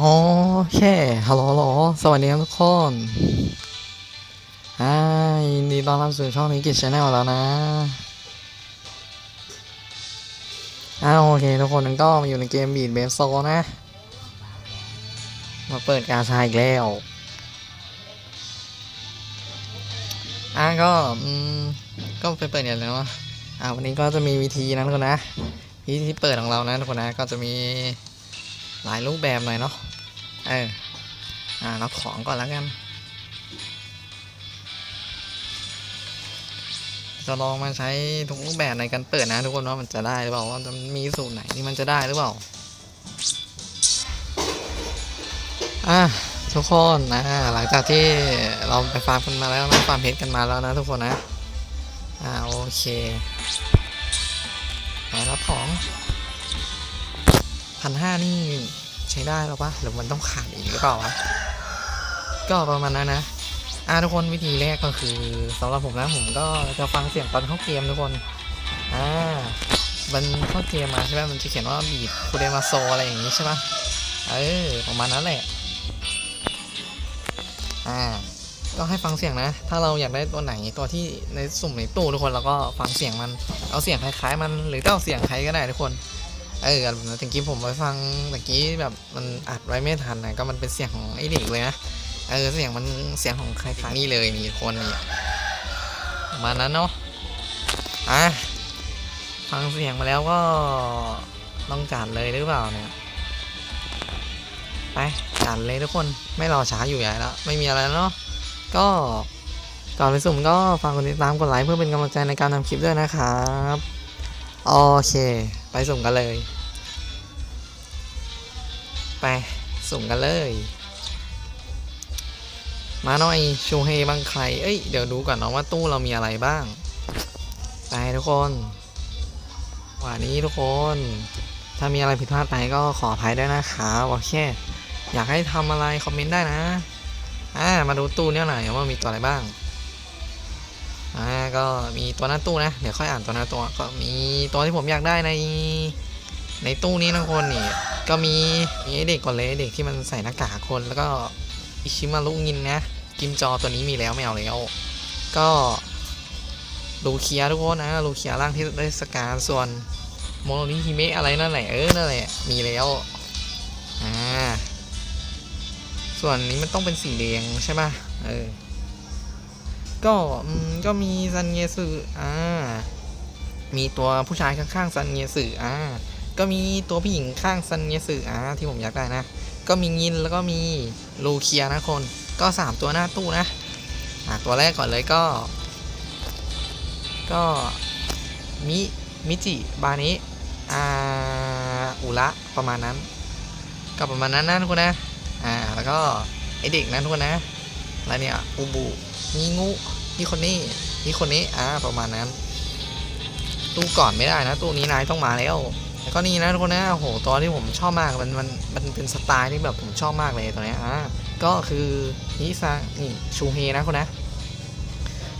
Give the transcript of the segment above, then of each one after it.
โอเคฮัลโหลสวัสดีครับทุกคนอ่ายินดีต้อนรับสู่ช่องนิกิชแนลแล้วนะอ่าโอเค ทุกคนก็มาอยู่ในเกมบีดเบสโซนะ มาเปิดกาชาอีกแล้วอ่าก็อืมก็ไปเปิดอย่างแล้วอ่าวันนี้ก็จะมีวิธีนะทุกคนนะวิธีที่เปิดของเรานะทุกคนนะก็จะมีหลายรูปแบบหน่อยเนาะ เออ อ่ารับของก่อนแล้วกัน จะลองมาใช้ทุกรูปแบบในการเปิดนะทุกคนว่ามันจะได้หรือเปล่าว่าจะมีสูตรไหนที่มันจะได้หรือเปล่า อะทุกคนนะหลังจากที่เราไปฟาร์มกันมาแล้วนะฟาร์มเพชรกันมาแล้วนะทุกคนนะ อ่าโอเคไปรับของพันห้านี่ ช้ได้หรอปะหรือมันต้องขาดอีกหรือเปล่าวะก็ประมาณนั้นนะอ่าทุกคนวิธีแรกก็คือสำหรับผมนะผมก็จะฟังเสียงตอนเข้าเกมทุกคนอ่ามันเข้าเกมมาใช่ไหมมันจะเขียนว่าบีบคูเดมาโซอะไรอย่างนี้ใช่ปะเออประมาณนั้นแหละอ่าก็ให้ฟังเสียงนะ ถ้าเราอยากได้ตัวไหนตัวที่ในสุ่มในตู้ทุกคนเราก็ฟังเสียงมัน เอาเสียงคล้ายๆมันหรือเอาเสียงใครก็ได้ทุกคน เออตะกี้ผมไปฟังตะกี้แบบมันอัดไว้ไม่ทันนะก็มันเป็นเสียงของไอเด็กเลยนะเออเสียงมันเสียงของใครๆนี่เลยนี่คนนี่มานั้นเนาะอะฟังเสียงมาแล้วก็ต้องจัดเลยหรือเปล่าเนี่ยไปจัดเลยทุกคนไม่รอช้าอยู่ใหญ่แล้วไม่มีอะไรแล้วเนาะก็ก่อนไปสุ่มก็ฝากกดติดตามกดไลค์เพื่อเป็นกำลังใจในการทำคลิปด้วยนะครับ โอเค ไปสุ่มกันเลย ไป สุ่มกันเลย มาหน่อยชูเฮบางใคร เอ้ย เดี๋ยวดูก่อนเนาะว่าตู้เรามีอะไรบ้าง ไปทุกคนวันนี้ทุกคน ถ้ามีอะไรผิดพลาดไปก็ขออภัยด้วยนะครับโอเค อยากให้ทำอะไรคอมเมนต์ได้นะ อ่า มาดูตู้เนี่ยหน่อยว่ามีตัวอะไรบ้าง อ่าก็มีตัวหน้าตู้นะเดี๋ยวค่อยอ่านตัวหน้าตัวก็มีตัวที่ผมอยากได้ในในตู้นี้นะคนนี่ก็มีมีเด็กก่อนเลยเด็กที่มันใส่หน้ากากคนแล้วก็อิชิมารุงินนะกิมจอตัวนี้มีแล้วไม่เอาแล้วก็ลูเคียทุกคนนะลูเคียร่างที่ได้สการส่วนโมโนนิฮิเมะอะไรนั่นแหละเออนั่นแหละมีแล้วอ่าส่วนนี้มันต้องเป็นสีแดงใช่ป่ะเออ ก็ก็มีซันเงสึอ่ามีตัวผู้ชายข้างๆซันเงสึอ่าก็มีตัวผู้หญิงข้างซันเงสึอ่าที่ผมอยากได้นะ ก็มีงินแล้วก็มีลูเคียนะคนก็สามตัวหน้าตู้นะอ่าตัวแรกก่อนเลยก็ ก็มิมิจิบานิอ่าอุระประมาณนั้น ก็ประมาณนั้นนะทุกคนนะอ่าแล้วก็ไอเด็กนะทุกคนนะแล้วเนี่ยอูบุ นิงูนี่คนนี้นี่คนนี้อ่าประมาณนั้น ตู้ก่อนไม่ได้นะ ตู้นี้นายต้องมาแล้วแล้วก็นี่นะทุกคนนะโอ้โหตัวที่ผมชอบมากมันมันมันเป็นสไตล์ที่แบบผมชอบมากเลยตัวเนี้ยอ่าก็คือฮิซังนี่ชูเฮนะคุณนะ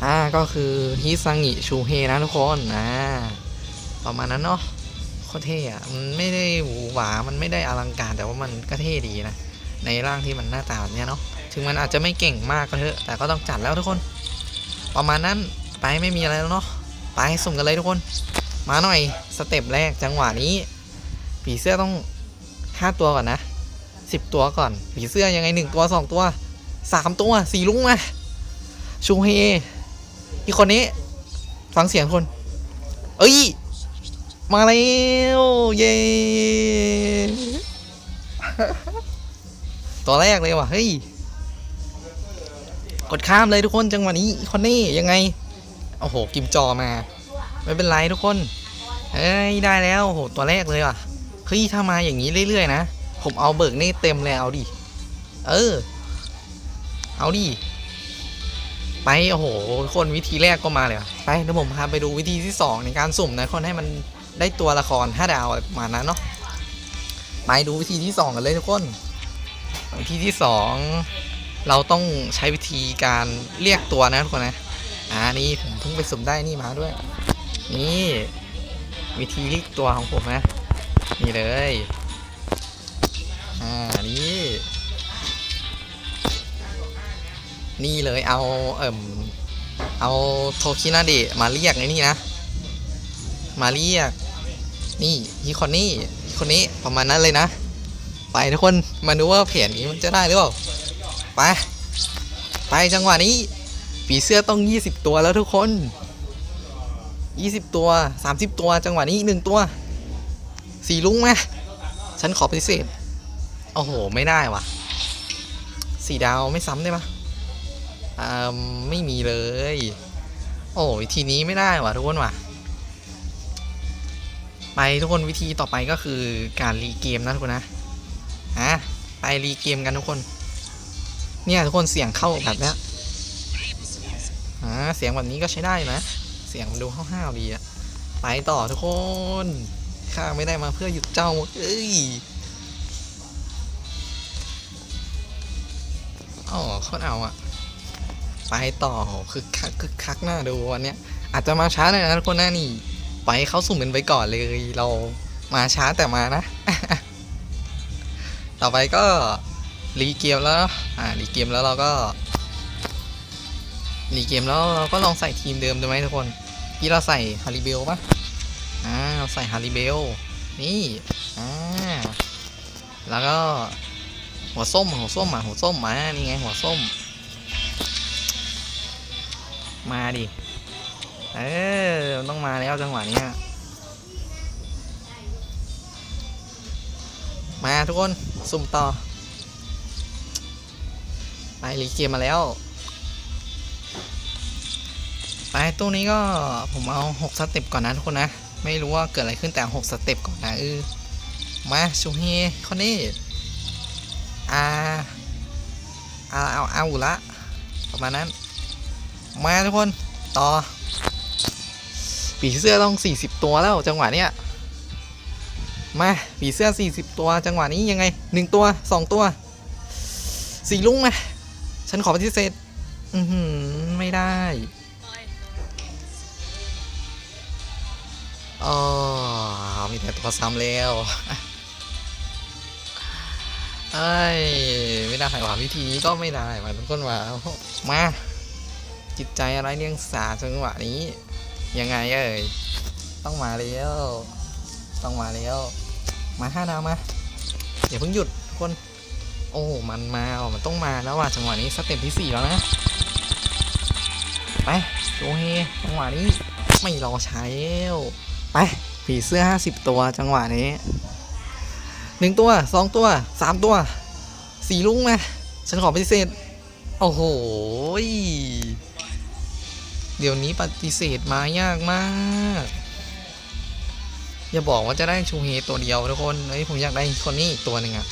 อ่าก็คือฮิซังอิชูเฮนะทุกคนอ่าประมาณนั้นเนาะโคตรเท่อะมันไม่ได้หวือหวามันไม่ได้อลังการแต่ว่ามันก็เท่ดีนะในร่างที่มันหน้าตาแบบเนี้ยเนาะ ถึงมันอาจจะไม่เก่งมากก็เถอะ แต่ก็ต้องจัดแล้วทุกคน ประมาณนั้นไปไม่มีอะไรแล้วเนาะไปสุ่มกันเลยทุกคน มาหน่อยสเต็ปแรกจังหวะนี้ ผีเสื้อต้องห้าตัวก่อนนะสิบตัวก่อน ผีเสื้อยังไงหนึ่งตัวสองตัวสามตัวสี่ลุงมาชูเฮอีกคนนี้ ฟังเสียงคน เอ้ย มาแล้วเย้ตัวแรกเลยว่ะเฮ้ย กดข้ามเลยทุกคนจังหวะนี้อีกคนนี้ยังไงโอ้โหกิมจอมา ไม่เป็นไรทุกคนเฮ้ยได้แล้วโอ้โหตัวแรกเลยว่ะเฮ้ยถ้ามาอย่างนี้เรื่อยๆนะผมเอาเบิกนี่เต็มเลยเอาดิเออ เอาดิไปโอ้โห คนวิธีแรกก็มาเลยไปเดี๋ยวผมพาไปดูวิธีที่ 2 ในการสุ่มนะคนให้มันได้ตัวละคร5ดาวประมาณนั้นเนาะไปดูวิธีที่ 2 กันเลยทุกคน วิธีที่ 2 เราต้องใช้วิธีการเรียกตัวนะทุกคนนะอ่านี่ผมเพิ่งไปสุ่มได้นี่มาด้วย นี่วิธีเรียกตัวของผมนะนี่เลยอ่านี่นี่เลยเอาเอิ่มเอาโทคินาเดะมาเรียกไอ้นี่นะ มาเรียก นี่ฮิคอนนี่คนนี่ประมาณนั้นเลยนะ ไปทุกคนมาดูว่าแผนนี้มันจะได้หรือเปล่า ไป ไปจังหวะนี้ ผีเสื้อต้อง 20 ตัวแล้วทุกคน 20 ตัว 30 ตัวจังหวะนี้หนึ่งตัวสีลุงไหมฉันขอปฏิเสธโอ้โห ไม่ได้วะสีดาวไม่ซ้ำได้ปะอ่าไม่มีเลย โอ้วิธีนี้ไม่ได้วะทุกคนว่ะไปทุกคนวิธีต่อไปก็คือการรีเกมนะทุกคนนะฮะไปรีเกมกันทุกคน เนี่ยทุกคนเสียงเข้าแบบเนี้ยอ่าเสียงแบบนี้ก็ใช้ได้นะ เสียงมันดูห้าวๆดีอะไปต่อทุกคนข้าไม่ได้มาเพื่อหยุดเจ้าเอ้ยอ๋อโคตรเอาอะไปต่อคือคักคือคักหน้าดูวันเนี้ยอาจจะมาช้าหน่อยนะทุกคนนะนี่ไปเข้าสุ่มกันไปก่อนเลยเรามาช้าแต่มานะ ต่อไปก็ รีเกมแล้วอ่ารีเกมแล้วเราก็รีเกมแล้วเราก็ลองใส่ทีมเดิมดูไหมทุกคนที่เราใส่ฮาริเบลปะอ่าเราใส่ฮาริเบลนี่อ่าแล้วก็หัวส้มหัวส้มอะหัวส้มมานี่ไงหัวส้ม มาดิเออมันต้องมาแล้วจังหวะเนี้ยมาทุกคนสุ่มต่อ ไปรีเกมมาแล้ว ไปตู้นี้ก็ผมเอา 6 สเต็ปก่อนนะทุกคนนะ ไม่รู้ว่าเกิดอะไรขึ้นแต่ 6 สเต็ปก่อนนะเออมาชูเฮคอนนี่อาอาเอาเอาละประมาณนั้น มาทุกคนต่อผีเสื้อต้อง 40 ตัวแล้วจังหวะเนี้ยมาผีเสื้อ 40 ตัวจังหวะนี้ยังไง 1 ตัว 2 ตัวสีลุงไหม ฉันขอปฏิเสธ อือหือ ไม่ได้อ๋อมีแต่ตัวซ้ำแล้วเอ้ยไม่ได้ว่ะวิธีนี้ก็ไม่ได้ว่ะทุกคนว่ามา จิตใจอะไรเลี้ยงสาจังหวะนี้ ยังไงเอ่ย ต้องมาแล้วต้องมาแล้ว มาห้าดาวมาอย่าเพิ่งหยุดคน โอ้มันมาว่ะมันต้องมาแล้วว่ะจังหวะนี้สเต็ปที่สี่แล้วนะ ไปโอเฮจังหวะนี้ไม่รอใช้ไปผีเสื้อห้าสิบตัวจังหวะนี้หนึ่งตัวสองตัวสามตัวสี่ลุงไหมฉันขอปฏิเสธโอ้โหเดี๋ยวนี้ปฏิเสธมายากมาก อย่าบอกว่าจะได้ชูเฮตัวเดียวทุกคนเฮ้ยผมอยากได้คนนี้อีกตัวหนึ่งอะ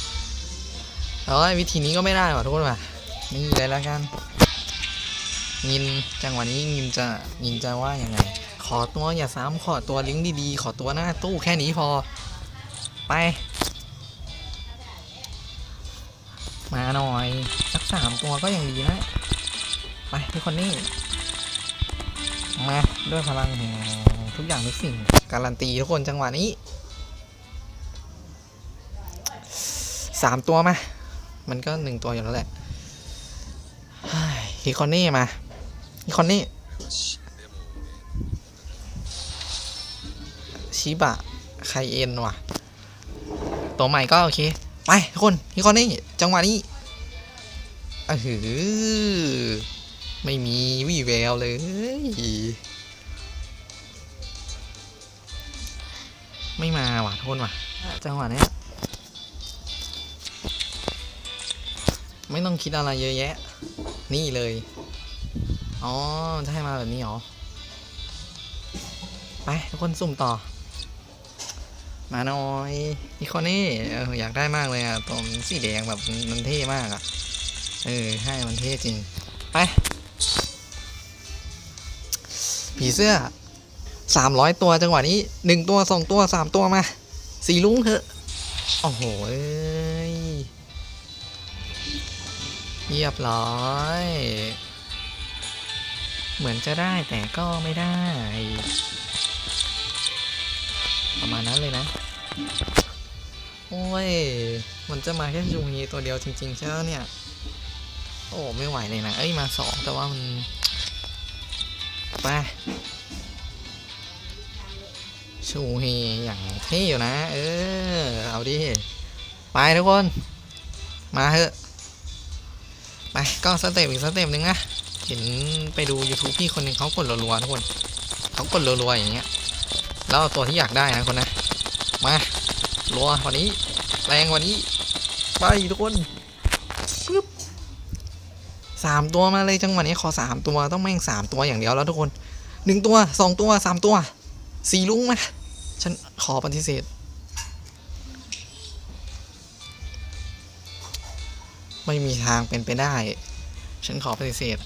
แต่ว่าวิธีนี้ก็ไม่ได้ว่ะทุกคนว่ะนี่เลยแล้วกันงินจังหวะนี้งินจะงินจะว่ายังไง ขอตัวอย่าซ้ำขอตัวลิงก์ดีๆ ขอตัวหน้าตู้แค่นี้พอ ไป มาหน่อยสักสามตัวก็ยังดีนะ ไปทุกคนนี่มาด้วยพลังแห่งทุกอย่างทุกสิ่ง การันตีทุกคนจังหวะนี้สามตัวมา มันก็หนึ่งตัวอยู่แล้วแหละฮิคอนนี่มาฮิคอนนี่ชิบะไคเอ็นว่ะ ตัวใหม่ก็โอเค ไปทุกคนฮิคอนนี่จังหวะนี้อะหือไม่มีวี่แววเลย ไม่มาว่ะโทษว่ะจังหวะเนี้ย ไม่ต้องคิดอะไรเยอะแยะ นี่เลย อ๋อจะให้มาแบบนี้เหรอ ไปทุกคนสุ่มต่อ มาหน่อยนี่คนนี้อยากได้มากเลยอะตัวมันสีแดงแบบมันเท่มากอะ เออ ให้มันเท่จริง ไป ผีเสื้อสามร้อยตัวจังหวะนี้หนึ่งตัวสองตัวสามตัวมา สีลุงเถอะ โอ้โหเเรียบร้อย เหมือนจะได้แต่ก็ไม่ได้ ประมาณนั้นเลยนะ โอ้ย มันจะมาแค่จูฮีตัวเดียวจริง ๆ ใช่แล้วเนี่ย โอ้ไม่ไหวเลยนะ เอ้ย มาสองแต่ว่ามัน ไปชูฮีอย่างเท่อยู่นะ เออ เอาดิ ไปทุกคน มาเถอะ ไปก็สเต็ปอีกสเต็ปหนึ่งนะเห็นไปดู YouTube พี่คนหนึ่งเขากดรัวๆทุกคนเขากดรัวๆอย่างเงี้ยแล้วเอาตัวที่อยากได้นะคนนะมารัววันนี้แรงว่านี้ ไปทุกคนปึ๊บสามตัวมาเลยจังหวะนี้ขอสามตัวต้องแม่งสามตัวอย่างเดียวแล้วทุกคนหนึ่งตัวสองตัวสามตัวสี่ลุงมาฉันขอปฏิเสธ ไม่มีทางเป็นไปได้ ฉันขอปฏิเสธ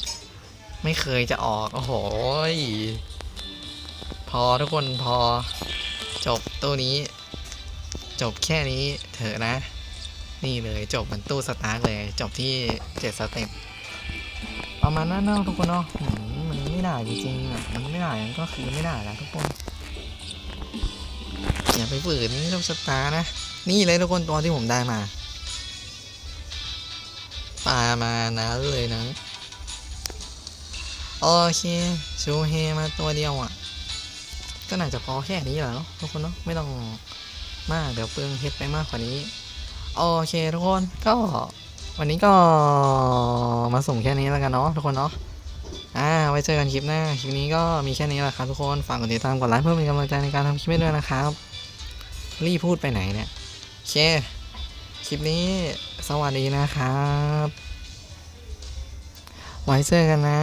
ไม่เคยจะออก โอ้โห พอทุกคนพอ จบตัวนี้ จบแค่นี้เถอะนะ นี่เลยจบมันตู้สตาร์ทเลย จบที่เจ็ดสเต็ปประมาณนั้นเนาะทุกคนเนาะมันไม่ได้จริงๆอะมันไม่ได้มันก็คือไม่ได้แล้วทุกคน อย่าไปฝืนเจ้าสตาร์นะ นี่เลยทุกคนตัวที่ผมได้มา ลามานะเลยนะ โอเค ชูเฮมาตัวเดียวอะ ก็น่าจะพอแค่นี้และเนาะทุกคนเนาะไม่ต้องมากเดี๋ยวเปลืองเฮ็ดไปมากกว่านี้ โอเคทุกคนก็วันนี้ก็มาส่งแค่นี้แล้วกันเนาะทุกคนเนาะอ่าไว้เจอกันคลิปหน้า คลิปนี้ก็มีแค่นี้แหละครับทุกคน ฝากกดติดตามกดไลค์เพื่อเป็นกำลังใจในการทำคลิปด้วยนะครับ รีบพูดไปไหนเนี่ยโอเคค ลิปนี้สวัสดีนะครับ ไว้เจอกันนะ